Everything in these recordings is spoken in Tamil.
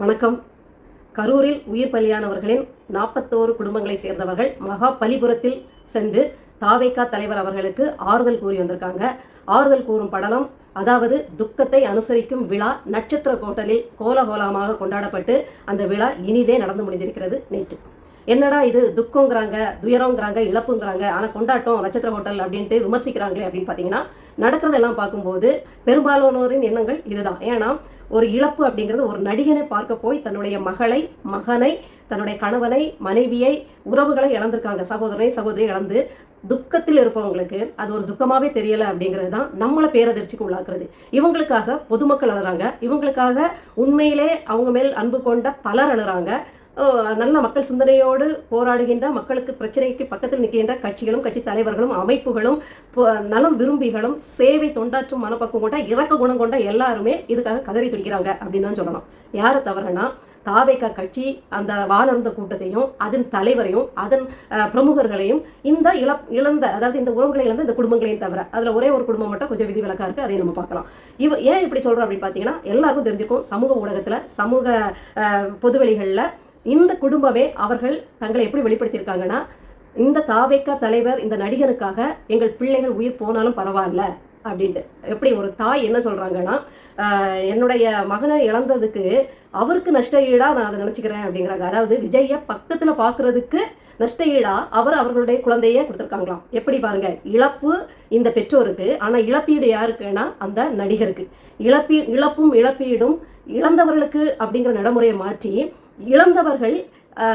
வணக்கம். கரூரில் உயிர் பலியானவர்களின் நாற்பத்தோரு குடும்பங்களை சேர்ந்தவர்கள் மகா பலிபுரத்தில் சென்று தாவைக்கா தலைவர் அவர்களுக்கு ஆறுதல் கூறி வந்திருக்காங்க. ஆறுதல் கூறும் படலம் அதாவது துக்கத்தை அனுசரிக்கும் விழா நட்சத்திர கோட்டலில் கோலகோலமாக கொண்டாடப்பட்டு அந்த விழா இனிதே நடந்து முடிந்திருக்கிறது நேற்று. என்னடா இது துக்கங்கிறாங்க துயரங்கிறாங்க இழப்புங்கிறாங்க ஆனால் கொண்டாட்டம் நட்சத்திர ஹோட்டல் அப்படின்ட்டு விமர்சிக்கிறாங்களே அப்படின்னு பார்த்தீங்கன்னா நடக்கிறதெல்லாம் பார்க்கும்போது பெரும்பாலானோரின் எண்ணங்கள் இதுதான். ஏன்னா ஒரு இழப்பு அப்படிங்கிறது ஒரு நடிகனை பார்க்க போய் தன்னுடைய மகளை மகனை தன்னுடைய கணவனை மனைவியை உறவுகளை இழந்திருக்காங்க. சகோதரனை சகோதரி இழந்து துக்கத்தில் இருப்பவங்களுக்கு அது ஒரு துக்கமாகவே தெரியலை அப்படிங்கிறது தான் நம்மளை பேரதிர்ச்சிக்கு உள்ளாக்குறது. இவங்களுக்காக பொதுமக்கள் அழுறாங்க. இவங்களுக்காக உண்மையிலே அவங்க மேல் அன்பு கொண்ட பலர் அழுறாங்க. நல்ல மக்கள் சிந்தனையோடு போராடுகின்ற மக்களுக்கு பிரச்சனைக்கு பக்கத்தில் நிற்கின்ற கட்சிகளும் கட்சி தலைவர்களும் அமைப்புகளும் நலம் விரும்பிகளும் சேவை தொண்டாற்றும் மனப்பக்கம் கொண்ட இறக்க குணம் கொண்ட எல்லாருமே இதுக்காக கதறி துடிக்கிறாங்க அப்படின்னு தான் சொல்லலாம் யாரை தவறுனா தாவேக்கா கட்சி அந்த வானர்ந்த கூட்டத்தையும் அதன் தலைவரையும் அதன் பிரமுகர்களையும் இந்த இழ இழந்த அதாவது இந்த உறவுகளை இழந்த இந்த குடும்பங்களையும் தவிர அதில் ஒரே ஒரு குடும்பம் மட்டும் கொஞ்சம் விதிவிலக்கா இருக்கு அதையும் நம்ம பார்க்கலாம். இவ ஏன் இப்படி சொல்கிறோம் அப்படின்னு பார்த்தீங்கன்னா எல்லாருக்கும் தெரிஞ்சுக்கும் சமூக ஊடகத்தில் சமூக பொதுவெளிகளில் இந்த குடும்பமே அவர்கள் தங்களை எப்படி வெளிப்படுத்தியிருக்காங்கன்னா இந்த தாவேக்கா தலைவர் இந்த நடிகனுக்காக எங்கள் பிள்ளைகள் உயிர் போனாலும் பரவாயில்ல அப்படின்ட்டு. எப்படி ஒரு தாய் என்ன சொல்றாங்கன்னா என்னுடைய மகனை இழந்ததுக்கு அவருக்கு நஷ்ட ஈடா நான் அதை நினச்சிக்கிறேன் அப்படிங்கிறாங்க. அதாவது விஜயை பக்கத்துல பார்க்குறதுக்கு நஷ்ட ஈடா அவர் அவர்களுடைய குழந்தையே கொடுத்துருக்காங்களாம். எப்படி பாருங்க இழப்பு இந்த பெற்றோருக்கு ஆனா இழப்பீடு யாருக்குன்னா அந்த நடிகருக்கு. இழப்பீ இழப்பும் இழப்பீடும் இழந்தவர்களுக்கு அப்படிங்கிற நடைமுறையை மாற்றி இழந்தவர்கள்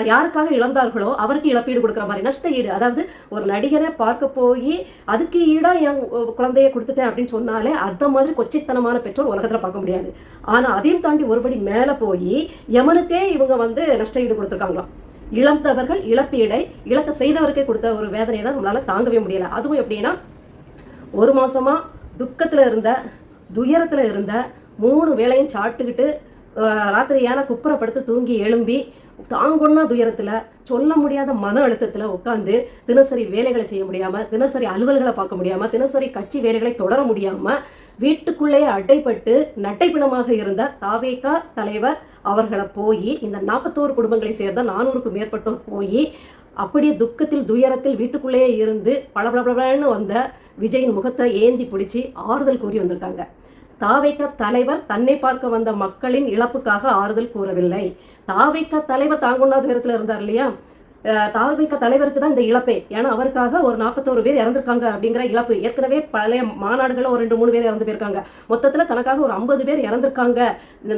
யாருக்காக இழந்தார்களோ அவருக்கு இழப்பீடு கொடுக்குற மாதிரி நஷ்ட ஈடு. அதாவது ஒரு நடிகரை பார்க்க போய் அதுக்கு ஈடாக என் குழந்தைய கொடுத்துட்டேன் அப்படின்னு சொன்னாலே அந்த மாதிரி கொச்சித்தனமான பெற்றோர் உலகத்தில் பார்க்க முடியாது. ஆனால் அதையும் தாண்டி ஒருபடி மேலே போய் யமனுக்கே இவங்க வந்து நஷ்ட ஈடு கொடுத்துருக்காங்களாம். இழந்தவர்கள் இழப்பீடை இழக்க செய்தவருக்கே கொடுத்த ஒரு வேதனையை தான் நம்மளால் தாங்கவே முடியலை. அதுவும் எப்படின்னா ஒரு மாதமாக துக்கத்தில் இருந்த துயரத்தில் இருந்த மூணு வேலையும் சாப்பிட்டுக்கிட்டு ராத்திரியான குப்புறப்படுத்து தூங்கி எழும்பி தாங்கொன்னா துயரத்தில் சொல்ல முடியாத மன அழுத்தத்தில் உட்காந்து தினசரி வேலைகளை செய்ய முடியாமல் தினசரி அலுவல்களை பார்க்க முடியாமல் தினசரி கட்சி வேலைகளை தொடர முடியாமல் வீட்டுக்குள்ளேயே அடைப்பட்டு நட்டைப்பிணமாக இருந்த தாவேகா தலைவர் அவர்களை போய் இந்த நாற்பத்தோரு குடும்பங்களை சேர்ந்த நானூறுக்கும் மேற்பட்டோர் போய் அப்படியே துக்கத்தில் துயரத்தில் வீட்டுக்குள்ளேயே இருந்து பளபளபளன்னு வந்த விஜயின் முகத்தை ஏந்தி பிடிச்சி ஆறுதல் கூறி வந்திருக்காங்க. தாவைக்க தலைவர் தன்னை பார்க்க வந்த மக்களின் இழப்புக்காக ஆறுதல் கூறவில்லை. தாவைக்க தலைவர் தாங்குண்ணா துயரத்தில் இருந்தார் இல்லையா? தாவைக்க தலைவருக்கு தான் இந்த இழப்பே. ஏன்னா அவருக்காக ஒரு நாற்பத்தோரு பேர் இறந்துருக்காங்க அப்படிங்கிற இழப்பு. ஏற்கனவே பழைய மாநாடுகளில் ஒரு ரெண்டு மூணு பேர் இறந்து போயிருக்காங்க. மொத்தத்தில் தனக்காக ஒரு ஐம்பது பேர் இறந்துருக்காங்க.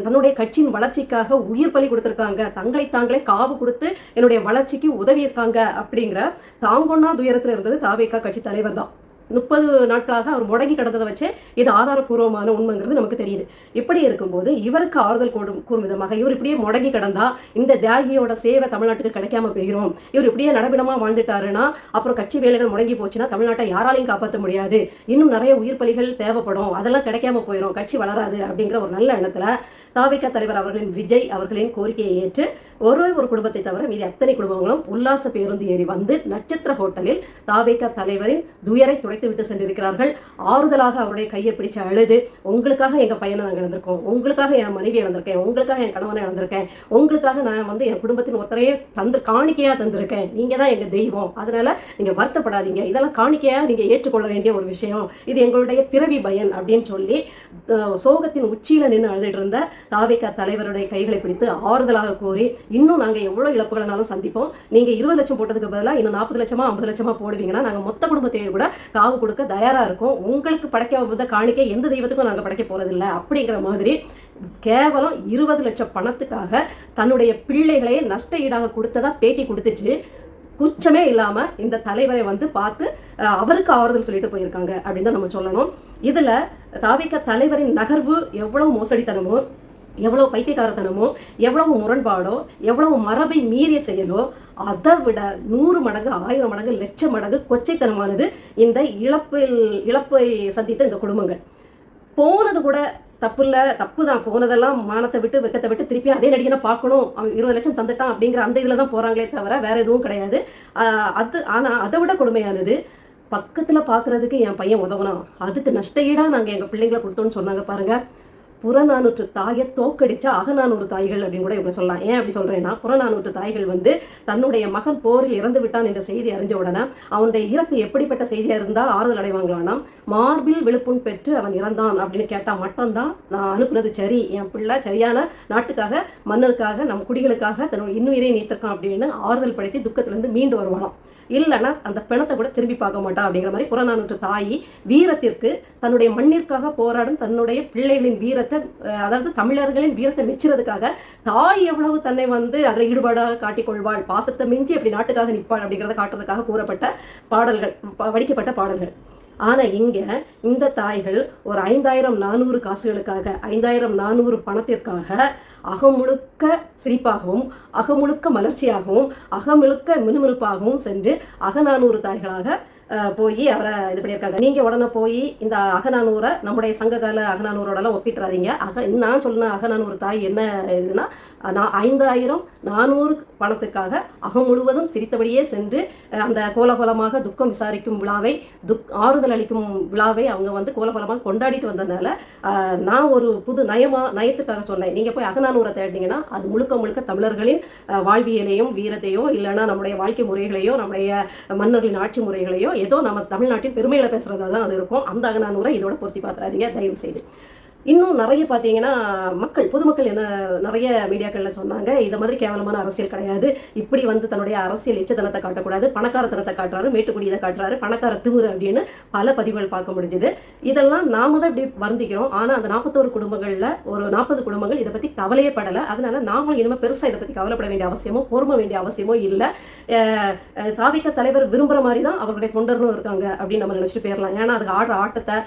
தன்னுடைய கட்சியின் வளர்ச்சிக்காக உயிர் பலி கொடுத்துருக்காங்க. தங்களை தாங்களே காவு கொடுத்து என்னுடைய வளர்ச்சிக்கு உதவியிருக்காங்க அப்படிங்கிற தாங்கொன்னா துயரத்தில் இருந்தது தாவைக்கா கட்சி தலைவர் தான். முப்பது நாட்களாக அவர் முடங்கி கிடந்ததை வச்சே இது ஆதாரப்பூர்வமான உண்மைங்கிறது நமக்கு தெரியுது. இப்படி இருக்கும்போது இவருக்கு ஆறுதல் கூடும் கூறும் விதமாக இவர் இப்படியே முடங்கி கிடந்தா இந்த தியாகியோட சேவை தமிழ்நாட்டுக்கு கிடைக்காம போயிடும் இவர் இப்படியே நடபிடமா வாழ்ந்துட்டாருன்னா அப்புறம் கட்சி வேலைகள் முடங்கி போச்சுன்னா தமிழ்நாட்டை யாராலையும் காப்பாற்ற முடியாது. இன்னும் நிறைய உயிர் பலிகள் தேவைப்படும். அதெல்லாம் கிடைக்காம போயிடும் கட்சி வளராது அப்படிங்கிற ஒரு நல்ல எண்ணத்துல தாவிக தலைவர் அவர்களின் விஜய் அவர்களின் கோரிக்கையை ஏற்று ஒரே ஒரு குடும்பத்தை தவிர மீது அத்தனை குடும்பங்களும் உல்லாச பேருந்து ஏறி வந்து நட்சத்திர ஹோட்டலில் தாவேக தலைவரின் துயரை துடைத்து விட்டு சென்றிருக்கிறார்கள். ஆறுதலாக அவருடைய கையை பிடிச்சு அழுது உங்களுக்காக எங்க பையனை நாங்கள் இழந்திருக்கோம். உங்களுக்காக என் மனைவி இழந்திருக்கேன். உங்களுக்காக என் கணவனை இழந்திருக்கேன். உங்களுக்காக நான் வந்து என் குடும்பத்தின் ஒருத்தரையே தந்து காணிக்கையா தந்திருக்கேன். நீங்க தான் எங்க தெய்வம். அதனால நீங்க வருத்தப்படாதீங்க. இதெல்லாம் காணிக்கையா நீங்க ஏற்றுக்கொள்ள வேண்டிய ஒரு விஷயம். இது எங்களுடைய பிறவி பயன் அப்படின்னு சொல்லி சோகத்தின் உச்சியில நின்று அழுதுட்டு இருந்த தாவேகா தலைவருடைய கைகளை பிடித்து ஆறுதலாக கூறி இன்னும் நாங்க எவ்வளவு இழப்புகள்னாலும் சந்திப்போம். நீங்க இருபது லட்சம் போட்டதுக்கு பதிலாக இன்னும் நாற்பது லட்சமா ஐம்பது லட்சமா போடுவீங்கன்னா நாங்க மொத்த குடும்பத்தையும் கூட காவு கொடுக்க தயாரா இருக்கோம். உங்களுக்கு படைக்க வந்த காணிக்கை எந்த தெய்வத்துக்கும் நாங்க படைக்க போறதில்ல. அப்படிங்கிற மாதிரி கேவலம் இருபது லட்சம் பணத்துக்காக தன்னுடைய பிள்ளைகளே நஷ்ட ஈடாக கொடுத்ததா பேட்டி கொடுத்துச்சு. குச்சமே இல்லாம இந்த தலைவரை வந்து பார்த்து அவருக்கு ஆறுதல் சொல்லிட்டு போயிருக்காங்க அப்படின்னு தான் நம்ம சொல்லணும். இதுல தாவிக்க தலைவரின் நகர்வு எவ்வளவு மோசடித்தனமோ எவ்வளவு பைத்தியக்காரத்தனமோ எவ்வளவு முரண்பாடோ எவ்வளவு மரபை மீறிய செயலோ அதை விட நூறு மடங்கு ஆயிரம் மடங்கு லட்சம் மடங்கு கொச்சைத்தனமானது இந்த இழப்பில் இழப்பை சந்தித்த இந்த குடும்பங்கள். போனது கூட தப்பு இல்லை தப்பு தான் போனதெல்லாம் மானத்தை விட்டு வெக்கத்தை விட்டு திருப்பி அதே நடிகனை பார்க்கணும். அவன் இருபது லட்சம் தந்துட்டான் அப்படிங்கிற அந்த இதில் தான் போகிறாங்களே தவிர வேற எதுவும் கிடையாது. அது ஆனால் அதை விட கொடுமையானது பக்கத்தில் பார்க்குறதுக்கு என் பையன் உதவணும் அதுக்கு நஷ்ட ஈடாக நாங்கள் எங்கள் பிள்ளைங்களை கொடுத்தோன்னு சொன்னாங்க பாருங்கள் புறநானூற்று தாயை தோக்கடிச்ச அகநானூறு தாய்கள் அப்படின்னு கூட இவங்க சொல்லலாம். ஏன் அப்படி சொல்றேன்னா புறநானூற்று தாய்கள் வந்து தன்னுடைய மகன் போரில் இறந்து விட்டான் என்ற செய்தி அறிஞ்ச உடனே அவனுடைய இறப்பு எப்படிப்பட்ட செய்தியா இருந்தால் ஆறுதல் அடைவாங்களானா மார்பில் விழுப்புண் பெற்று அவன் இறந்தான் அப்படின்னு கேட்டால் மட்டும்தான் நான் அனுப்புனது சரி. என் பிள்ளை சரியான நாட்டுக்காக மன்னருக்காக நம் குடிகளுக்காக தன்னுடைய இன்னுயிரை நீத்திருக்கான் அப்படின்னு ஆறுதல் படுத்தி துக்கத்திலிருந்து மீண்டு வருவானாம் இல்லைன்னா அந்த பிணத்தை கூட திரும்பி பார்க்க மாட்டான் அப்படிங்கிற மாதிரி புறநானூற்று தாய் வீரத்திற்கு தன்னுடைய மண்ணிற்காக போராடும் தன்னுடைய பிள்ளைகளின் வீரத்தை அதாவது தமிழர்களின் வீரத்தை மெச்சுறதுக்காக தாய் எவ்வளவு தன்னை வந்து அதில் ஈடுபாடாக காட்டிக்கொள்வாள் பாசத்தை மிஞ்சி அப்படி நாட்டுக்காக நிற்பாள் அப்படிங்கிறத காட்டுறதுக்காக கூறப்பட்ட பாடல்கள் வடிக்கப்பட்ட பாடல்கள். ஆனால் இங்கே இந்த தாய்கள் ஒரு ஐந்தாயிரம் நானூறு காசுகளுக்காக ஐந்தாயிரம் நானூறு பணத்திற்காக அகமுழுக்க சிரிப்பாகவும் அகமுழுக்க மலர்ச்சியாகவும் அகமுழுக்க மினுமினுப்பாகவும் சென்று அகநானூறு தாய்களாக போய் அவரை இது பண்ணியிருக்காங்க. நீங்கள் உடனே போய் இந்த அகநானூரை நம்முடைய சங்ககால அகநானூரோடலாம் ஒப்பிட்டுறாதீங்க. அக நான் சொன்ன அகநானூறு தாய் என்ன இதுன்னா நான் ஐந்தாயிரம் நானூறு பணத்துக்காக அகம் முழுவதும் சிரித்தபடியே சென்று அந்த கோலகோலமாக துக்கம் விசாரிக்கும் விழாவை துக் ஆறுதல் அளிக்கும் விழாவை அவங்க வந்து கோலகோலமாக கொண்டாடிட்டு வந்ததுனால நான் ஒரு புது நயமா நயத்துக்காக சொன்னேன். நீங்கள் போய் அகநானூரை தேடினீங்கன்னா அது முழுக்க முழுக்க தமிழர்களின் வாழ்வியலையும் வீரத்தையோ இல்லைன்னா நம்முடைய வாழ்க்கை முறைகளையோ நம்முடைய மன்னர்களின் ஆட்சி முறைகளையோ ஏதோ நம்ம தமிழ்நாட்டின் பெருமையில பேசுறதா தான் அது இருக்கும். அந்த அகநானூரை இதோட பொருத்தி பார்த்துறாதீங்க. தயவு செய்து இன்னும் நிறைய பார்த்தீங்கன்னா மக்கள் பொதுமக்கள் என்ன நிறைய மீடியாக்களில் சொன்னாங்க. இதை மாதிரி கேவலமான அரசியல் கிடையாது. இப்படி வந்து தன்னுடைய அரசியல் எச்சத்தனத்தை காட்டக்கூடாது பணக்காரத்தனத்தை காட்டுறாரு மேட்டுக்குடியை காட்டுறாரு பணக்கார திமுரு அப்படின்னு பல பதிவுகள் பார்க்க முடிஞ்சுது. இதெல்லாம் நாம தான் இப்படி வருந்திக்கிறோம். ஆனால் அந்த நாற்பத்தோரு குடும்பங்களில் ஒரு நாற்பது குடும்பங்கள் இதை பற்றி கவலையே படலை. அதனால நாமளும் இனிமேல் பெருசாக இதை பற்றி கவலைப்பட வேண்டிய அவசியமோ பொறுமை வேண்டிய அவசியமோ இல்லை. தாவிக்க தலைவர் விரும்புகிற மாதிரி தான் அவருடைய தொண்டர்களும் இருக்காங்க அப்படின்னு நம்ம நினச்சிட்டு போயிடலாம் ஏன்னா அதுக்கு ஆடுற ஆட்டத்தை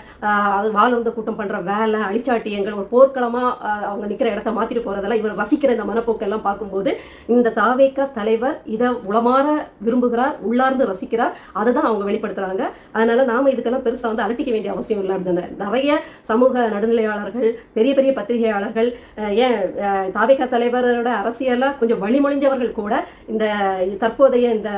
அது வாழ்ந்த கூட்டம் பண்ணுற வேலை அழிச்சாட்டியங்கள் ஒரு போர்க்களமாக அவங்க நிற்கிற இடத்த மாற்றிட்டு போகிறதெல்லாம் இவர் வசிக்கிற இந்த மனப்போக்கெல்லாம் பார்க்கும்போது இந்த தாவேக்கா தலைவர் இதை உளமாற விரும்புகிறார் உள்ளார்ந்து ரசிக்கிறார் அதை தான் அவங்க வெளிப்படுத்துகிறாங்க அதனால நாம இதுக்கெல்லாம் பெருசாக வந்து அரட்டிக்க வேண்டிய அவசியம் இல்லை அப்படின்னு நிறைய சமூக நடுநிலையாளர்கள் பெரிய பெரிய பத்திரிகையாளர்கள் ஏன் தாவேக்கா தலைவரோட அரசியலாக கொஞ்சம் வழிமொழிஞ்சவர்கள் கூட இந்த தற்போதைய இந்த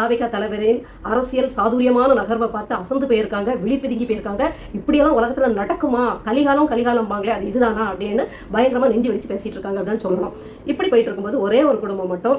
தாவேக்கா தலைவரின் அரசியல் சாதுரியமான நகர்வை பார்த்து அசந்து போயிருக்காங்க விழிப்பிதுங்கி போயிருக்காங்க. இப்படியெல்லாம் உலகத்துல நடக்குமா? கலிகாலம் கலிகாலம் பாங்களே அது இதுதானா அப்படின்னு பயங்கரமா நெஞ்சு வச்சு பேசிட்டு இருக்காங்க அப்படின்னு சொல்லணும் இப்படி போயிட்டு இருக்கும்போது ஒரே ஒரு குடும்பம் மட்டும்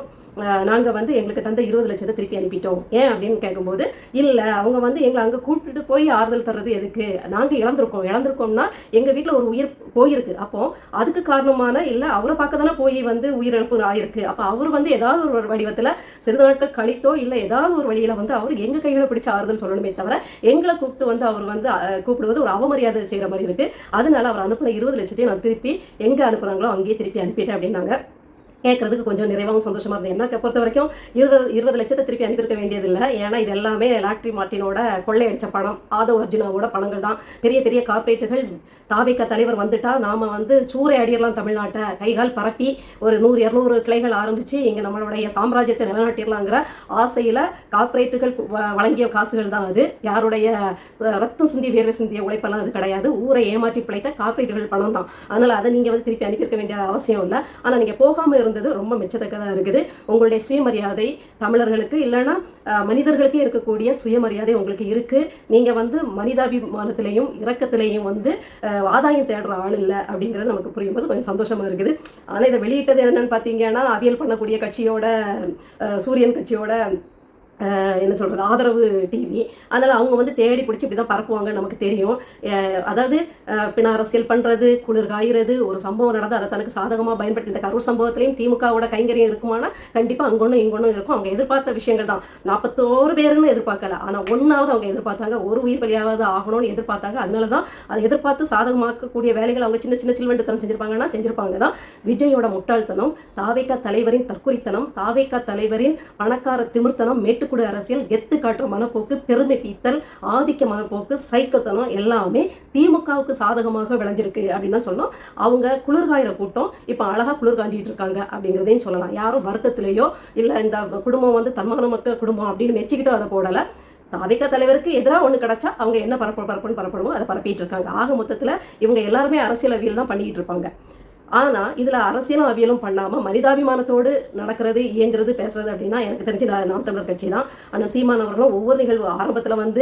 நாங்கள் வந்து எங்களுக்கு தந்த இருபது லட்சத்தை திருப்பி அனுப்பிட்டோம். ஏன் அப்படின்னு கேட்கும்போது இல்லை அவங்க வந்து எங்களை அங்கே கூப்பிட்டுட்டு போய் ஆறுதல் தர்றது எதுக்கு? நாங்கள் இழந்திருக்கோம். இழந்திருக்கோம்னா எங்கள் வீட்டில் ஒரு உயிர் போயிருக்கு. அப்போ அதுக்கு காரணமான இல்லை அவரை பார்க்க தானே போய் வந்து உயிரிழப்பு ஆயிருக்கு. அப்போ அவர் வந்து ஏதாவது ஒரு வடிவத்தில் சிறிது நாட்கள் கழித்தோ இல்லை ஏதாவது ஒரு வழியில் வந்து அவர் எங்கள் கையில் பிடிச்ச ஆறுதல் சொல்லணுமே தவிர எங்களை கூப்பிட்டு வந்து அவர் வந்து கூப்பிடுவது ஒரு அவமரியாதை செய்கிற மாதிரி இருக்குது அதனால அவர் அனுப்பின இருபது லட்சத்தையும் நான் திருப்பி எங்கே அனுப்புகிறாங்களோ அங்கேயே திருப்பி அனுப்பிட்டேன் அப்படின்னாங்க. கேட்கறதுக்கு கொஞ்சம் நிறைவாகவும் சந்தோஷமாக இருந்தது. என்ன பொறுத்த வரைக்கும் இருபது இருபது லட்சத்தை திருப்பி அனுப்பியிருக்க வேண்டியதில்லை. ஏன்னா இது எல்லாமே லாட்ரி மார்ட்டினோட கொள்ளையடிச்ச பணம். ஆதவ் அர்ஜுனாவோட பணங்கள் தான். பெரிய பெரிய கார்பரேட்டுகள் தாவிக்க தலைவர் வந்துட்டா நாம வந்து சூறை அடியலாம் தமிழ்நாட்டை. கைகால் பரப்பி ஒரு நூறு இரநூறு கிளைகள் ஆரம்பிச்சு இங்க நம்மளுடைய சாம்ராஜ்யத்தை நிலநாட்டிடலாங்கிற ஆசையில கார்ப்பரேட்டுகள் வ- வழங்கிய காசுகள் தான் அது. யாருடைய ரத்தம் சிந்தி வேர்வை சிந்திய உழைப்பெல்லாம் அது கிடையாது. ஊரை ஏமாற்றி பிழைத்த கார்ப்பரேட்டுகள் பணம் தான். அதனால அதை நீங்க வந்து திருப்பி அனுப்பியிருக்க வேண்டிய அவசியம் இல்லை. ஆனா நீங்க போகாம இருந்தது ரொம்ப மெச்சத்தக்கதாக இருக்குது. உங்களுடைய சுயமரியாதை தமிழர்களுக்கு இல்லைன்னா மனிதர்களுக்கே இருக்கக்கூடிய சுயமரியாதை உங்களுக்கு இருக்கு. நீங்க வந்து மனிதாபிமானத்திலையும் இரக்கத்திலையும் வந்து ஆதாயம் தேடுற ஆள் இல்லை அப்படிங்கிறது நமக்கு புரியும் போது கொஞ்சம் சந்தோஷமா இருக்குது. ஆனா இதை வெளியிட்டது என்னன்னு பார்த்தீங்கன்னா அவியல் பண்ணக்கூடிய கட்சியோட சூரியன் கட்சியோட என்ன சொல்கிறது ஆதரவு டிவி அதனால் அவங்க வந்து தேடி பிடிச்சி இப்படி தான் பரப்புவாங்க நமக்கு தெரியும். அதாவது அஹ் அரசியல் பண்ணுறது குளிர் காய்கிறது ஒரு சம்பவம் நடந்து அதை தனக்கு சாதகமாக பயன்படுத்தி இந்த கரூர் சம்பவத்திலையும் திமுகவோட கைங்கரியம் இருக்குமானா கண்டிப்பாக அங்கொன்னும் இங்கொன்னும் இருக்கும். அவங்க எதிர்பார்த்த விஷயங்கள் தான். நாற்பத்தோரு பேருன்னு எதிர்பார்க்கல. ஆனால் ஒன்றாவது அவங்க எதிர்பார்த்தாங்க ஒரு உயிர் பலியாவது ஆகணும்னு எதிர்பார்த்தாங்க. அதனால தான் அதை எதிர்பார்த்து சாதகமாக்கக்கூடிய வேலைகள் அவங்க சின்ன சின்ன சில்வண்டுத்தனம் செஞ்சிருப்பாங்கன்னா செஞ்சிருப்பாங்க தான். விஜயோட முட்டாள்தனம் தாவேக்கா தலைவரின் தற்குறித்தனம் தாவேக்கா தலைவரின் பணக்கார திமிர்த்தனம் மேட்டு கெத்துக்குடு அரசியல் கெத்து காட்டுற மனப்போக்கு பெருமை பீத்தல் ஆதிக்க மனப்போக்கு சைக்கத்தனம் எல்லாமே திமுகவுக்கு சாதகமாக விளைஞ்சிருக்கு அப்படின்னு தான் சொல்லணும். அவங்க குளிர்காயிற கூட்டம் இப்போ அழகா குளிர் காஞ்சிட்டு இருக்காங்க அப்படிங்கிறதையும் சொல்லலாம். யாரும் வருத்தத்திலேயோ இல்லை இந்த குடும்பம் வந்து தன்மான மக்கள் குடும்பம் அப்படின்னு மெச்சிக்கிட்டோ அதை போடலை. தாவிக தலைவருக்கு எதிராக ஒன்று கிடைச்சா அவங்க என்ன பரப்பு பரப்புன்னு பரப்பணுமோ அதை பரப்பிட்டு இருக்காங்க. ஆக மொத்தத்தில் இவங்க எல்லாருமே அரசியலவியல் தான் பண்ணிக்கிட்டு இருப்பாங்க. ஆனால் இதில் அரசியலும் அவியலும் பண்ணாமல் மனிதாபிமானத்தோடு நடக்கிறது இயங்குறது பேசுறது அப்படின்னா எனக்கு தெரிஞ்சு நான் நாம் தமிழர் கட்சி தான். ஆனால் சீமான் அவர்களும் ஒவ்வொரு நிகழ்வு ஆரம்பத்தில் வந்து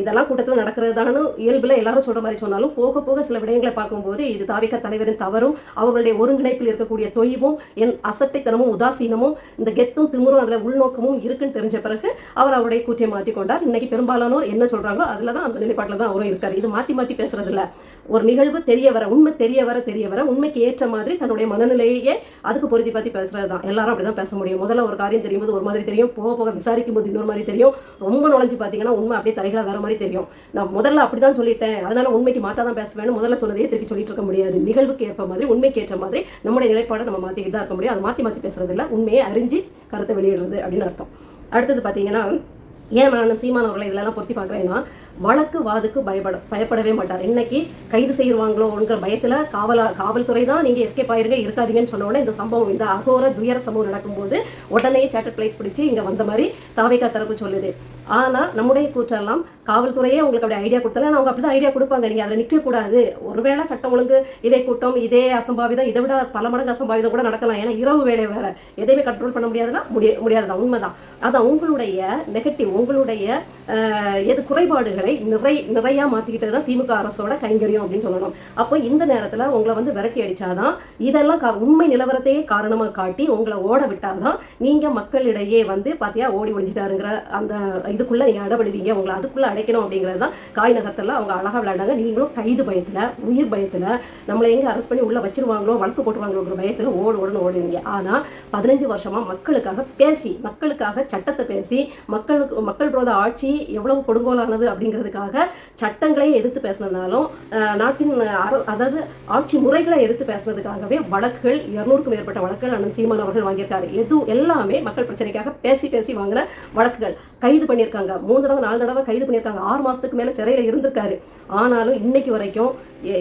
இதெல்லாம் கூட்டத்தில் நடக்கிறது தானும் இயல்பில் எல்லாரும் சொல்கிற மாதிரி சொன்னாலும் போக போக சில விடயங்களை பார்க்கும்போது இது தாவிக தலைவரின் தவறும் அவர்களுடைய ஒருங்கிணைப்பில் இருக்கக்கூடிய தொய்வும் என் அசட்டைத்தனமும் உதாசீனமும் இந்த கெத்தும் திமுறும் அதில் உள்நோக்கமும் இருக்குன்னு தெரிஞ்ச பிறகு அவர் அவருடைய கூற்றியை மாற்றிக்கொண்டார். இன்னைக்கு பெரும்பாலானோர் என்ன சொல்கிறாங்களோ அதில் தான் அந்த நிலைப்பாட்டில் தான் அவரும் இருக்கார். இது மாற்றி மாற்றி பேசுறதில்ல. ஒரு நிகழ்வு தெரிய வர உண்மை தெரிய வர தெரிய வர உண்மைக்கு ஏற்ற மாதிரி தன்னுடைய மனநிலையே அதுக்கு பொருத்தி பார்த்து பேசுறது தான். எல்லாரும் அப்படி தான் பேச முடியும். முதல்ல ஒரு காரியம் தெரியும் போது ஒரு மாதிரி தெரியும். போக போக விசாரிக்கும் போது இன்னொரு மாதிரி தெரியும். ரொம்ப நுழைஞ்சு பார்த்தீங்கன்னா உண்மை அப்படியே தலைகளாக வேற மாதிரி தெரியும். நான் முதல்ல அப்படி தான் சொல்லிட்டேன். அதனால உண்மைக்கு மாற்றா தான் பேசுவேன்னு முதல்ல சொன்னதையே திருப்பி சொல்லிட்டு இருக்க முடியாது. நிகழ்வுக்கு ஏற்ப மாதிரி உண்மைக்கு ஏற்ற மாதிரி நம்முடைய நிலைப்பாடை நம்ம மாற்றிக்கிட்டு தான் இருக்க முடியும். அதை மாற்றி மாற்றி பேசுறது இல்லை உண்மையை அறிஞ்சு கருத்தை வெளியிடுறது அப்படின்னு அர்த்தம். அடுத்தது பார்த்தீங்கன்னா ஏன் நான் சீமான் அவர்களை இதெல்லாம் பொருத்தி பார்க்குறேன்னா வழக்கு வாதுக்கு பயப்பட பயப்படவே மாட்டார். இன்னைக்கு கைது செய்வாங்களோங்கிற பயத்தில் காவலா காவல்துறை தான் நீங்கள் எஸ்கேப் ஆயிருங்க இருக்காதீங்கன்னு சொன்ன உடனே இந்த சம்பவம் இந்த அகோர துயர சம்பவம் நடக்கும்போது உடனே சேட்டர் பிளேட் பிடிச்சி இங்கே வந்த மாதிரி தாவேக்கா தரப்பு சொல்லுது. ஆனால் நம்முடைய கூற்றெல்லாம் காவல்துறையே உங்களுக்கு அப்படி ஐடியா கொடுத்தாலும் அவங்க அப்படி தான் ஐடியா கொடுப்பாங்க. நீங்கள் அதில் நிற்கக்கூடாது ஒருவேளை சட்டம் ஒழுங்கு இதே கூட்டம் இதே அசம்பாவிதம் இதை விட பல மடங்கு அசம்பாவிதம் கூட நடக்கலாம். ஏன்னா இரவு வேலை வேற. எதையுமே கண்ட்ரோல் பண்ண முடியாதுன்னா முடிய முடியாதுதான். உண்மைதான். அதான் உங்களுடைய நெகட்டிவ் உங்களுடைய எது குறைபாடுகள்? நிறை நிறையா மாற்றிக்கிட்டது தான் திமுக அரசோட கைங்கரியம் அப்படின்னு சொல்லணும். அப்போ இந்த நேரத்தில் உங்களை வந்து விரட்டி அடிச்சாதான் இதெல்லாம் கா- உண்மை நிலவரத்தையே காரணமாக காட்டி உங்களை ஓட விட்டாதான் நீங்கள் மக்களிடையே வந்து பாத்தியா ஓடி ஒழிஞ்சிட்டாருங்கிற அந்த இதுக்குள்ளே நீங்கள் அடப்படுவீங்க. உங்களை அதுக்குள்ளே அடைக்கணும் அப்படிங்கிறது தான் காய் நகரத்தில் அவங்க அழகாக விளையாண்டாங்க நீங்களும் கைது பயத்தில் உயிர் பயத்தில் நம்மளை எங்கே அரெஸ்ட் பண்ணி உள்ளே வச்சிருவாங்களோ வழக்கு போட்டுருவாங்களோங்கிற பயத்தில் ஓடு ஓடுன்னு ஓடுவீங்க. ஆனால் பதினஞ்சு வருஷமாக மக்களுக்காக பேசி மக்களுக்காக சட்டத்தை பேசி மக்களுக்கு மக்கள் விரோத ஆட்சி எவ்வளவு கொடுங்கோலானது அப்படிங்கிறதுக்காக சட்டங்களை எதிர்த்து பேசினதுனாலும் நாட்டின் அதாவது ஆட்சி முறைகளை எதிர்த்து பேசுனதுக்காகவே வழக்குகள் இருநூறுக்கும் மேற்பட்ட வழக்குகள் அண்ணன் சீமான் அவர்கள் வாங்கியிருக்காரு. எது எல்லாமே மக்கள் பிரச்சனைக்காக பேசி பேசி வாங்கின வழக்குகள். கைது பண்ணியிருக்காங்க. மூணு தடவை நாலு தடவை கைது பண்ணியிருக்காங்க. ஆறு மாசத்துக்கு மேலே சிறையில் இருந்திருக்காரு. ஆனாலும் இன்னைக்கு வரைக்கும்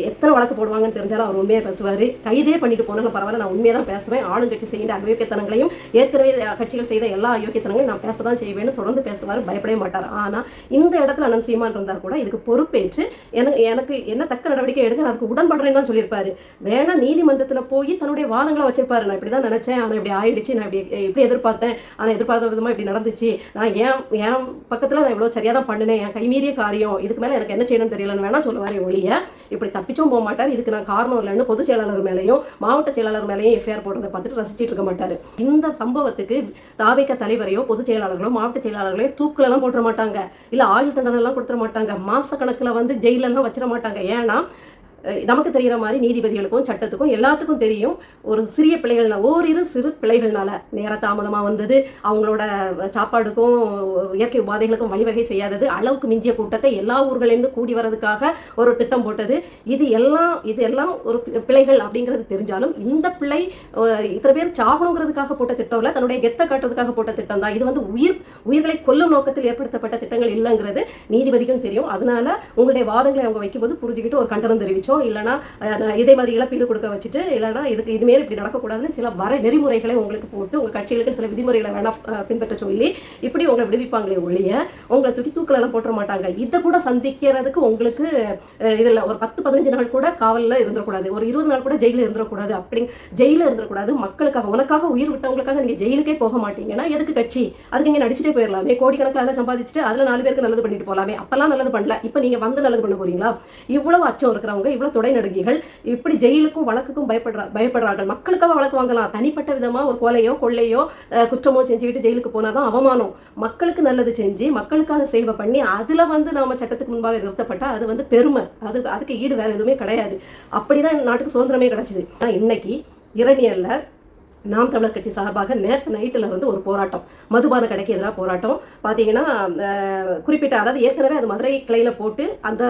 எத்தனை வழக்கு போடுவாங்கன்னு தெரிஞ்சாலும் அவர் உண்மையாக பேசுவார். கைதே பண்ணிட்டு போனாலும் பரவாயில்ல நான் உண்மையாக தான் பேசுவேன். ஆளுங்கட்சி செய்கிற அயோக்கியத்தனங்களையும் ஏற்கனவே கட்சிகள் செய்த எல்லா அயோக்கியத்தனங்களையும் நான் பேச தான் செய்வேன்னு தொடர்ந்து பேசுவார். பயப்படவே மாட்டார். ஆனால் இந்த இடத்துல அண்ணன் சீமான் இருந்தால் கூட இதுக்கு பொறுப்பேற்று எனக்கு எனக்கு என்ன தக்க நடவடிக்கை எடுக்க அதுக்கு உடன்படுறேங்கன்னு சொல்லியிருப்பாரு. வேணா நீதிமன்றத்தில் போய் தன்னுடைய வாதங்களை வச்சிருப்பாரு. நான் இப்படி தான் நினச்சேன். ஆனால் இப்படி ஆயிடுச்சு. நான் இப்படி இப்படி எதிர்பார்த்தேன். ஆனால் எதிர்பார்த்த விதமாக இப்படி நடந்துச்சு. நான் ஏன் என் பக்கத்தில் நான் இவ்வளோ சரியாக தான் பண்ணினேன் என் கைமீறிய காரியம். இதுக்கு மேலே எனக்கு என்ன செய்யணும்னு தெரியலன்னு வேணா சொல்லுவார் ஒழிய இப்படி தப்பிச்சும் போக மாட்டார். இதுக்கு நான் காரணம் இல்லைன்னு பொதுச் செயலாளர் மேலேயும் மாவட்ட செயலாளர் மேலேயும் எஃப்ஐஆர் போடுறதை பார்த்துட்டு ரசிச்சிட்டு இருக்க மாட்டார். இந்த சம்பவத்துக்கு தாவேக்க தலைவரையோ பொதுச் செயலாளர்களோ மாவட்ட செயலாளர்களையோ தூக்கிலெல்லாம் போட்டுற மாட்டாங்க. இல்லை ஆயுள் தண்டனைலாம் கொடுத்துட மாட்டாங்க. மாசக்கணக்கில் வந்து ஜெயிலெல்லாம் வச்சிட மாட்டாங்க. ஏன்னா நமக்கு தெரிகிற மாதிரி நீதிபதிகளுக்கும் சட்டத்துக்கும் எல்லாத்துக்கும் தெரியும். ஒரு சிறிய பிள்ளைகள்னால் ஓரிரு சிறு பிள்ளைகள்னால நேர தாமதமாக வந்தது. அவங்களோட சாப்பாடுக்கும் இயற்கை உபாதைகளுக்கும் வழிவகை செய்யாதது. அளவுக்கு மிஞ்சிய கூட்டத்தை எல்லா ஊர்களேருந்து கூடி வர்றதுக்காக ஒரு திட்டம் போட்டது. இது எல்லாம் இது எல்லாம் ஒரு பிள்ளைகள் அப்படிங்கிறது தெரிஞ்சாலும் இந்த பிள்ளை இத்தனை பேர் சாகணுங்கிறதுக்காக போட்ட திட்டம் இல்லை. தன்னுடைய கெத்தை காட்டுறதுக்காக போட்ட திட்டம் தான். இது வந்து உயிர் உயிர்களை கொல்லும் நோக்கத்தில் ஏற்படுத்தப்பட்ட திட்டங்கள் இல்லைங்கிறது நீதிபதிக்கும் தெரியும். அதனால உங்களுடைய வாதங்களை அவங்க வைக்கும்போது புரிஞ்சுக்கிட்டு ஒரு கண்டனம் வச்சோ இல்லைனா இதே மாதிரி இழப்பீடு கொடுக்க வச்சுட்டு இல்லைனா இதுக்கு இதுமாரி இப்படி நடக்கக்கூடாதுன்னு சில வர நெறிமுறைகளை உங்களுக்கு போட்டு உங்கள் கட்சிகளுக்கு சில விதிமுறைகளை வேணா பின்பற்ற சொல்லி இப்படி உங்களை விடுவிப்பாங்களே ஒழிய உங்களை தூக்கி தூக்கலாம் போட்டுற மாட்டாங்க. இதை கூட சந்திக்கிறதுக்கு உங்களுக்கு இதில் ஒரு பத்து பதினஞ்சு நாள் கூட காவலில் இருந்துடக்கூடாது ஒரு இருபது நாள் கூட ஜெயிலில் இருந்துடக்கூடாது அப்படி ஜெயிலில் இருந்துடக்கூடாது மக்களுக்காக உனக்காக உயிர் விட்டவங்களுக்காக நீங்கள் ஜெயிலுக்கே போக மாட்டீங்கன்னா எதுக்கு கட்சி? அதுக்கு இங்கே நடிச்சுட்டே போயிடலாமே கோடிக்கணக்கில் அதில் சம்பாதிச்சுட்டு அதில் நாலு பேருக்கு நல்லது பண்ணிட்டு போகலாமே அப்போல்லாம் நல்லது பண்ணல. இப்போ நீங்கள் வந்து நல்லது பண்ண போறீங்களா? இவ்வளவு அச்சம் இருக்கிறவங்க இவ்வளோ தொடை நடுங்கிகள். இப்படி ஜெயிலுக்கும் வழக்குக்கும் பயப்படுறா பயப்படுறார்கள். மக்களுக்காக வழக்கு வாங்கலாம். தனிப்பட்ட விதமாக ஒரு கொலையோ கொள்ளையோ குற்றமோ செஞ்சுக்கிட்டு ஜெயிலுக்கு போனால் தான் அவமானம். மக்களுக்கு நல்லது செஞ்சு மக்களுக்காக சேவை பண்ணி அதில் வந்து நாம் சட்டத்துக்கு முன்பாக நிறுத்தப்பட்டால் அது வந்து பெருமை. அது அதுக்கு ஈடு வேறு எதுவுமே கிடையாது. அப்படி தான் நாட்டுக்கு சுதந்திரமே கிடச்சிது. ஆனால் இன்னைக்கு இரணியல்ல நாம் தமிழர் கட்சி சார்பாக நேற்று நைட்டில் வந்து ஒரு போராட்டம் மதுபான கடைக்கு எதிராக போராட்டம். பார்த்தீங்கன்னா குறிப்பிட்ட அதாவது ஏற்கனவே அது மதுரை கிளையில் போட்டு அந்த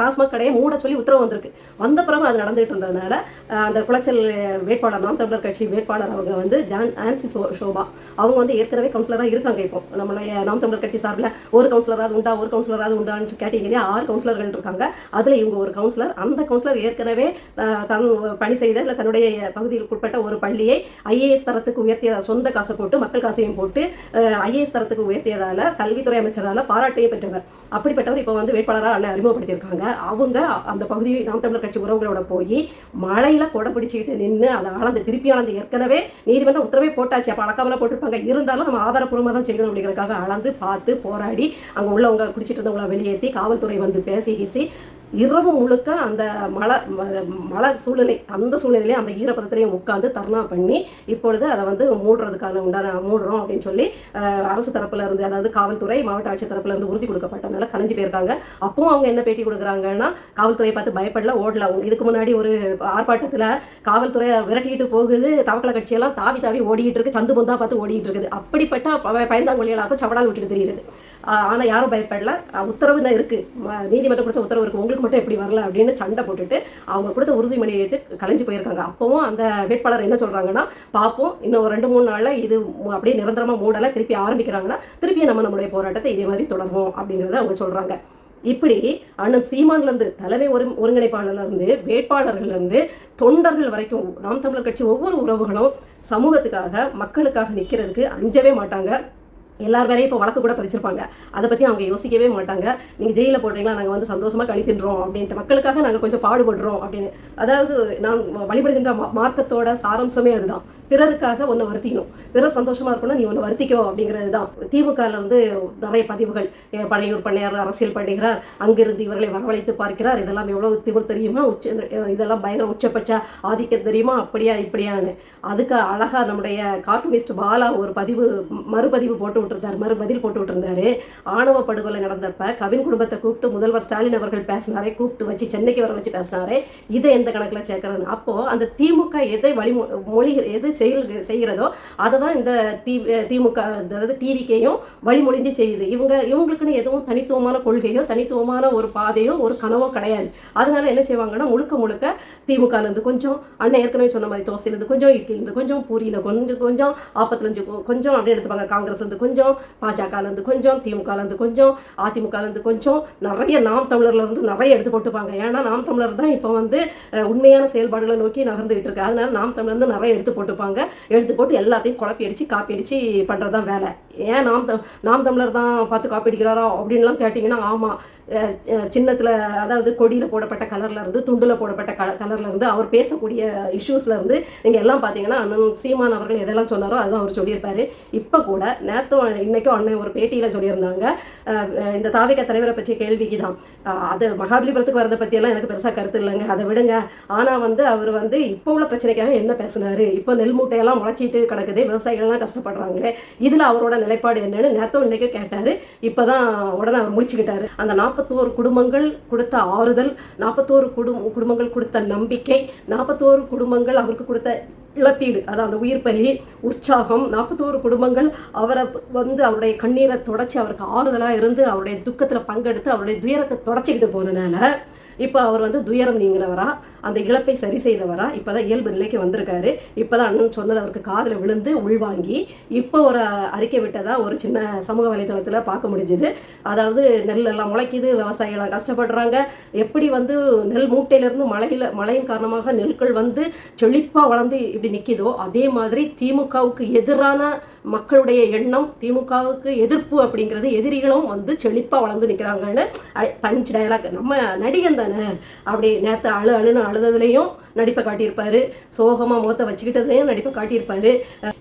டாஸ்மாக் கடையை மூட சொல்லி உத்தரவு வந்திருக்கு. வந்த பிறகு அது நடந்துகிட்டு இருந்ததுனால அந்த குளச்சல் வேட்பாளர் நாம் தமிழர் கட்சி வேட்பாளர் அவங்க வந்து ஜான் ஆன்சி சோ ஷோபா. அவங்க வந்து ஏற்கனவே கவுன்சிலராக இருக்காங்க இப்போ. நம்மளுடைய நாம் தமிழர் கட்சி சார்பில் ஒரு கவுன்சிலராக உண்டா ஒரு கவுன்சிலராக உண்டான்னு கேட்டீங்க ஆறு கவுன்சிலர்கள் இருக்காங்க. அதில் இவங்க ஒரு கவுன்சிலர் அந்த கவுன்சிலர் ஏற்கனவே தன் பணி செய்த இல்லை தன்னுடைய பகுதியில் உட்பட்ட ஒரு பள்ளியை ஐஏஎஸ் தரத்துக்கு உயர்த்தியதால் சொந்த காசை போட்டு மக்கள் காசையும் போட்டு ஐஏஎஸ் தரத்துக்கு உயர்த்தியதால் கல்வித்துறை அமைச்சரால் பாராட்டையும் பெற்றவர். அப்படிப்பட்டவர் இப்போ வந்து வேட்பாளராக அண்ணன் அறிமுகப்படுத்தியிருக்காங்க. அவங்க அந்த பகுதி நாம் தமிழர் கட்சி உறவுகளோட போய் மழையில் கொடை பிடிச்சிக்கிட்டு நின்று அதை அளந்து திருப்பி அளந்து ஏற்கனவே நீதிமன்றம் உத்தரவே போட்டாச்சு. அப்போ அளக்காமலாம் போட்டிருப்பாங்க. இருந்தாலும் நம்ம ஆதாரப்பூர்வமாக தான் செய்யணும் அப்படிங்கிறதுக்காக அளந்து பார்த்து போராடி அங்கே உள்ளவங்க குடிச்சிட்டு இருந்தவங்கள வெளியேற்றி காவல்துறை வந்து பேசி ஹிசி இரவு முழுக்க அந்த மழை ம- மழை சூழ்நிலை அந்த சூழ்நிலையிலே அந்த ஈரப்பதத்திலையும் உட்காந்து தர்ணா பண்ணி இப்பொழுது அதை வந்து மூடுறதுக்கான உண்டான மூடுறோம் அப்படின்னு சொல்லி அரசு தரப்புல இருந்து அதாவது காவல்துறை மாவட்ட ஆட்சியர் தரப்புல இருந்து உறுதி கொடுக்கப்பட்டனால கலைஞ்சு போயிருக்காங்க. அப்பவும் அவங்க என்ன பேட்டி கொடுக்குறாங்கன்னா காவல்துறையை பார்த்து பயப்படல ஓடல. அவங்க இதுக்கு முன்னாடி ஒரு ஆர்ப்பாட்டத்தில் காவல்துறை விரட்டிட்டு போகுது தவக்கல கட்சியெல்லாம் தாவி தாவி ஓடிட்டு இருக்கு சந்து பொந்தா பார்த்து ஓடிட்டு இருக்குது. அப்படிப்பட்ட ப- பயந்தாங்கொழிகளாக சவடால் விட்டுட்டு தெரியுது ஆனால் யாரும் பயப்படல. உத்தரவு தான் இருக்குது நீதிமன்றம் கொடுத்த உத்தரவு இருக்குது உங்களுக்கு மட்டும் எப்படி வரல அப்படின்னு சண்டை போட்டுட்டு அவங்க கொடுத்த உறுதிமொழியை ஏற்று கலைஞ்சு போயிருக்காங்க. அப்போவும் அந்த வேட்பாளர் என்ன சொல்கிறாங்கன்னா பார்ப்போம் இன்னும் ஒரு ரெண்டு மூணு நாளில் இது அப்படியே நிரந்தரமாக மூடலை திருப்பி ஆரம்பிக்கிறாங்கன்னா திருப்பி நம்ம நம்மளுடைய போராட்டத்தை இதே மாதிரி தொடருவோம் அப்படிங்கிறத அவங்க சொல்கிறாங்க இப்படி அண்ணன் சீமான்லேருந்து தலைமை ஒரு ஒருங்கிணைப்பாளர்லேருந்து வேட்பாளர்கள்லேருந்து தொண்டர்கள் வரைக்கும் நாம் தமிழர் கட்சி ஒவ்வொரு உறவுகளும் சமூகத்துக்காக மக்களுக்காக நிற்கிறதுக்கு அஞ்சவே மாட்டாங்க. எல்லார் வேலையும் இப்போ வழக்கு கூட பறிச்சிருப்பாங்க அதை பற்றி அவங்க யோசிக்கவே மாட்டாங்க. நீங்கள் ஜெயிலில் போடுறீங்களா நாங்கள் வந்து சந்தோஷமாக கழி தின்றோம் அப்படின்ட்டு மக்களுக்காக நாங்கள் கொஞ்சம் பாடுபடுறோம் அப்படின்னு. அதாவது நான் வழிபடுகின்ற மா- மார்க்கத்தோட சாரம்சமே அதுதான். பிறருக்காக ஒன்று வருத்திக்கணும். பிறர் சந்தோஷமாக இருக்கணும் நீ ஒன்று வருத்திக்கோ அப்படிங்கிறது தான் திமுகவில் வந்து நிறைய பதிவுகள் பழையூர் பண்ணையார் அரசியல் பண்ணுகிறார் அங்கிருந்து இவர்களை வரவழைத்து பார்க்கிறார். இதெல்லாம் எவ்வளோ திவர் தெரியுமா? உச்ச இதெல்லாம் பயங்கர உச்சபட்ச ஆதிக்கம் தெரியுமா? அப்படியா இப்படியான்னு. அதுக்கு அழகாக நம்முடைய கார்ட்டூனிஸ்ட் பாலா ஒரு பதிவு மறுபதிவு போட்டு விட்டுருந்தார். மறுபதில் போட்டு விட்டுருந்தாரு. ஆணவ படுகொலை நடந்தப்ப கவின் குடும்பத்தை கூப்பிட்டு முதல்வர் ஸ்டாலின் அவர்கள் பேசினாரே கூப்பிட்டு வச்சு சென்னைக்கு வர வச்சு பேசினாரே. இதை எந்த கணக்கில் சேர்க்கறது அப்போது அந்த திமுக எதை வழிமொ மொழி எதை செயல் செய்கிறதோ அதை தான் இந்த தி திமுக அதாவது டிவிக்கையும் வழிமொழிஞ்சு செய்யுது. இவங்க இவங்களுக்குன்னு எதுவும் தனித்துவமான கொள்கையோ தனித்துவமான ஒரு பாதையோ ஒரு கனவோ கிடையாது. அதனால என்ன செய்வாங்கன்னா முழுக்க முழுக்க திமுகலேருந்து கொஞ்சம் அண்ணன் ஏற்கனவே சொன்ன மாதிரி தோசையிலேருந்து கொஞ்சம் இட்லிலேருந்து கொஞ்சம் பூரியில் கொஞ்சம் கொஞ்சம் ஆப்பத்துலேருந்து கொ- கொஞ்சம் அப்படியே எடுத்துப்பாங்க. காங்கிரஸ்லேருந்து கொஞ்சம் பாஜகலேருந்து கொஞ்சம் திமுகலேருந்து கொஞ்சம் அதிமுகலேருந்து கொஞ்சம் நிறைய நாம் தமிழர்லேருந்து நிறைய எடுத்து போட்டுப்பாங்க. ஏன்னா நாம் தமிழர் தான் இப்போ வந்து உண்மையான செயல்பாடுகளை நோக்கி நகர்ந்துகிட்டு இருக்கு. அதனால நாம் தமிழர்ந்து நிறைய எடுத்து போட்டுப்பாங்க. எடுத்து போட்டு எல்லாத்தையும் குழப்பி அடித்து காப்பி அடித்து பண்ணுறது தான் வேலை. ஏன் நாம் த- நாம் தமிழர் தான் பார்த்து காப்பி அடிக்கிறாரோ அப்படின்லாம் கேட்டிங்கன்னா ஆமாம் சின்னத்தில் அதாவது கொடியில் போடப்பட்ட கலரில் இருந்து துண்டில் போடப்பட்ட க கலரில் இருந்து அவர் பேசக்கூடிய இஷ்யூஸில் இருந்து நீங்கள் எல்லாம் பார்த்தீங்கன்னா அண்ணன் சீமான் அவர்கள் எதெல்லாம் சொன்னாரோ அதுதான் அவர் சொல்லியிருப்பாரு. இப்போ கூட நேற்றும் இன்றைக்கும் அண்ணன் ஒரு பேட்டியில் சொல்லியிருந்தாங்க. இந்த தாவிக தலைவரை பற்றிய கேள்விக்கு தான் அது மகாபலிபுரத்துக்கு வரதை பற்றியெல்லாம் எனக்கு பெருசாக கருத்து இல்லைங்க. அதை விடுங்க. ஆனால் வந்து அவர் வந்து இப்போ உள்ள பிரச்சனைக்காக என்ன பேசினாரு? இப்போ நெல் மூட்டையெல்லாம் முளைச்சிட்டு கிடக்குது. விவசாயிகள்லாம் கஷ்டப்படுறாங்களே இதில் அவரோட நிலைப்பாடு என்னன்னு நேத்தம் இன்றைக்கும் கேட்டார். இப்போ தான் உடனே அவர் முடிச்சுக்கிட்டாரு. அந்த நாற்பத்தோரு குடும்பங்கள் கொடுத்த ஆறுதல் நாற்பத்தோரு குடும் குடும்பங்கள் கொடுத்த நம்பிக்கை நாற்பத்தோரு குடும்பங்கள் அவருக்கு கொடுத்த இழப்பீடு அதாவது அந்த உயிர் பலி உற்சாகம் நாற்பத்தோரு குடும்பங்கள் அவரை வந்து அவருடைய கண்ணீரை தொடச்சி அவருக்கு ஆறுதலாக இருந்து அவருடைய துக்கத்தில் பங்கெடுத்து அவருடைய துயரத்தை தொடச்சிக்கிட்டு போனதுனால இப்போ அவர் வந்து துயரம் நீங்கினவரா அந்த இழப்பை சரி செய்தவரா? இப்போ தான் இயல்பு நிலைக்கு வந்திருக்காரு. இப்போ தான் அண்ணன் சொன்னது அவருக்கு காதில் விழுந்து உள்வாங்கி இப்போ ஒரு அறிக்கை விட்டதாக ஒரு சின்ன சமூக வலைதளத்தில் பார்க்க முடிஞ்சுது. அதாவது நெல் எல்லாம் முளைக்குது விவசாயிகள் கஷ்டப்படுறாங்க. எப்படி வந்து நெல் மூட்டையிலிருந்து மழையில் மழையின் காரணமாக நெல்கள் வந்து செழிப்பாக வளர்ந்து இப்படி நிற்கிதோ அதே மாதிரி திமுகவுக்கு எதிரான மக்களுடைய எண்ணம் திமுகவுக்கு எதிர்ப்பு அப்படிங்கிறது எதிரிகளும் வந்து செழிப்பாக வளர்ந்து நிற்கிறாங்கன்னு பஞ்ச் டயலாக் நம்ம நடிகன் தான்? அப்படி நேற்று அழு அழுன்னு அழுததுலேயும் நடிப்பை காட்டியிருப்பாரு. சோகமாக முகத்தை வச்சுக்கிட்டதுலேயும் நடிப்பை காட்டியிருப்பாரு.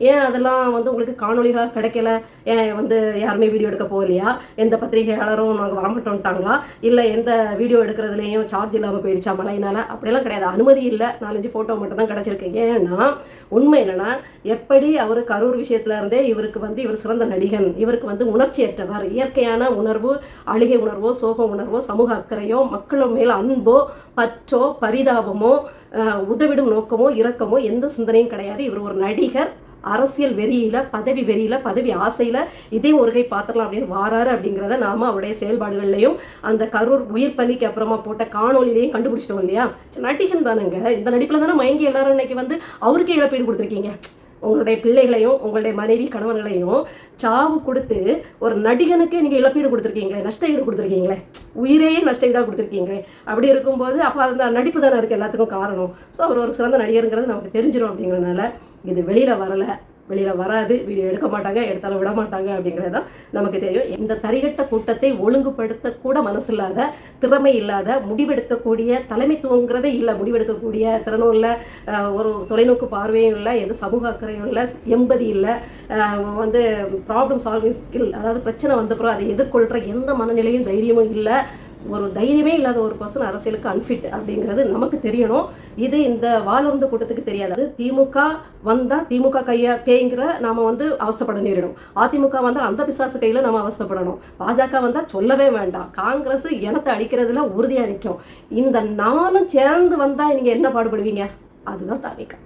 ஏன் அதெல்லாம் வந்து உங்களுக்கு காணொலிகளாக கிடைக்கல? ஏன் வந்து யாருமே வீடியோ எடுக்க போகலையா? எந்த பத்திரிகையாளரும் நாங்கள் வரமாட்டோம்ட்டாங்களா இல்லை எந்த வீடியோ எடுக்கிறதுலையும் சார்ஜ் இல்லாமல் போயிடுச்சா மழையினால? அப்படியெல்லாம் கிடையாது. அனுமதி இல்லை. நாலஞ்சு ஃபோட்டோ மட்டும் தான் கிடச்சிருக்கு. ஏன்னா உண்மை என்னென்னா எப்படி அவர் கரூர் விஷயத்துல இருந்தே இவருக்கு வந்து இவர் சிறந்த நடிகன் இவருக்கு வந்து உணர்ச்சியற்றவர் இயற்கையான உணர்வு அழுகை உணர்வோ சோக உணர்வோ சமூக அக்கறையோ மக்கள் மேல் அன்போ பற்றோ பரிதாபமோ உதவிடும் நோக்கமோ இரக்கமோ எந்த சிந்தனையும் கிடையாது. இவர் ஒரு நடிகர் அரசியல் வெறியில பதவி வெறியில பதவி ஆசையில இதே ஒரு கை அப்படின்னு வாராரு அப்படிங்கிறத நாம அவருடைய செயல்பாடுகள்லையும் அந்த கரூர் உயிர் பலிக்கு அப்புறமா போட்ட காணொலியிலையும் கண்டுபிடிச்சிட்டோம் இல்லையா? நடிகன் தானுங்க. இந்த நடிப்புல தானே மயங்கி எல்லாரும் இன்னைக்கு வந்து அவருக்கே இழப்பீடு கொடுத்துருக்கீங்க. உங்களுடைய பிள்ளைகளையும் உங்களுடைய மனைவி கணவர்களையும் சாவு கொடுத்து ஒரு நடிகனுக்கே நீங்கள் இழப்பீடு கொடுத்துருக்கீங்களே நஷ்டஈடு கொடுத்துருக்கீங்களே உயிரையே நஷ்டஈடாக கொடுத்துருக்கீங்களே அப்படி இருக்கும்போது அப்போ அந்த நடிப்பு தானே இருக்குது எல்லாத்துக்கும் காரணம். ஸோ அவர் ஒரு சிறந்த நடிகருங்கிறது நமக்கு தெரிஞ்சிடும் அப்படிங்கிறதுனால இது வெளியில் வரலை. வெளியில் வராது வீடியோ எடுக்க மாட்டாங்க எடுத்தாலும் விட மாட்டாங்க அப்படிங்கிறது நமக்கு தெரியும். இந்த தரிகட்ட கூட்டத்தை ஒழுங்குபடுத்த கூட மனசு இல்லாத திறமை இல்லாத முடிவெடுக்கக்கூடிய தலைமைத்துவங்கிறதே இல்லை முடிவெடுக்கக்கூடிய திறனும் இல்லை ஒரு தொலைநோக்கு பார்வையும் இல்லை எந்த சமூக அக்கறையும் இல்லை எம்பதி இல்லை வந்து ப்ராப்ளம் சால்விங் ஸ்கில் அதாவது பிரச்சனை வந்தப்புறம் அதை எதிர்கொள்கிற எந்த மனநிலையும் தைரியமும் இல்லை. ஒரு தைரியமே இல்லாத ஒரு பர்சன் அரசியலுக்கு அன்ஃபிட் அப்படிங்கிறது நமக்கு தெரியணும். இது இந்த வாலுறந்த கூட்டத்துக்கு தெரியாது. திமுக வந்தால் திமுக கையை பேய்ங்கிற நாம வந்து அவஸ்தைப்பட நேரிடும். அதிமுக வந்தால் அந்த பிசாசு கையில் நம்ம அவஸ்தைப்படணும். பாஜக வந்தால் சொல்லவே வேண்டாம். காங்கிரஸ் இனத்தை அடிக்கிறதுல உறுதியாக நிற்கும் இந்த நாளும் சேர்ந்து வந்தால் நீங்கள் என்ன பாடுபடுவீங்க? அதுதான் தாவிக்கா.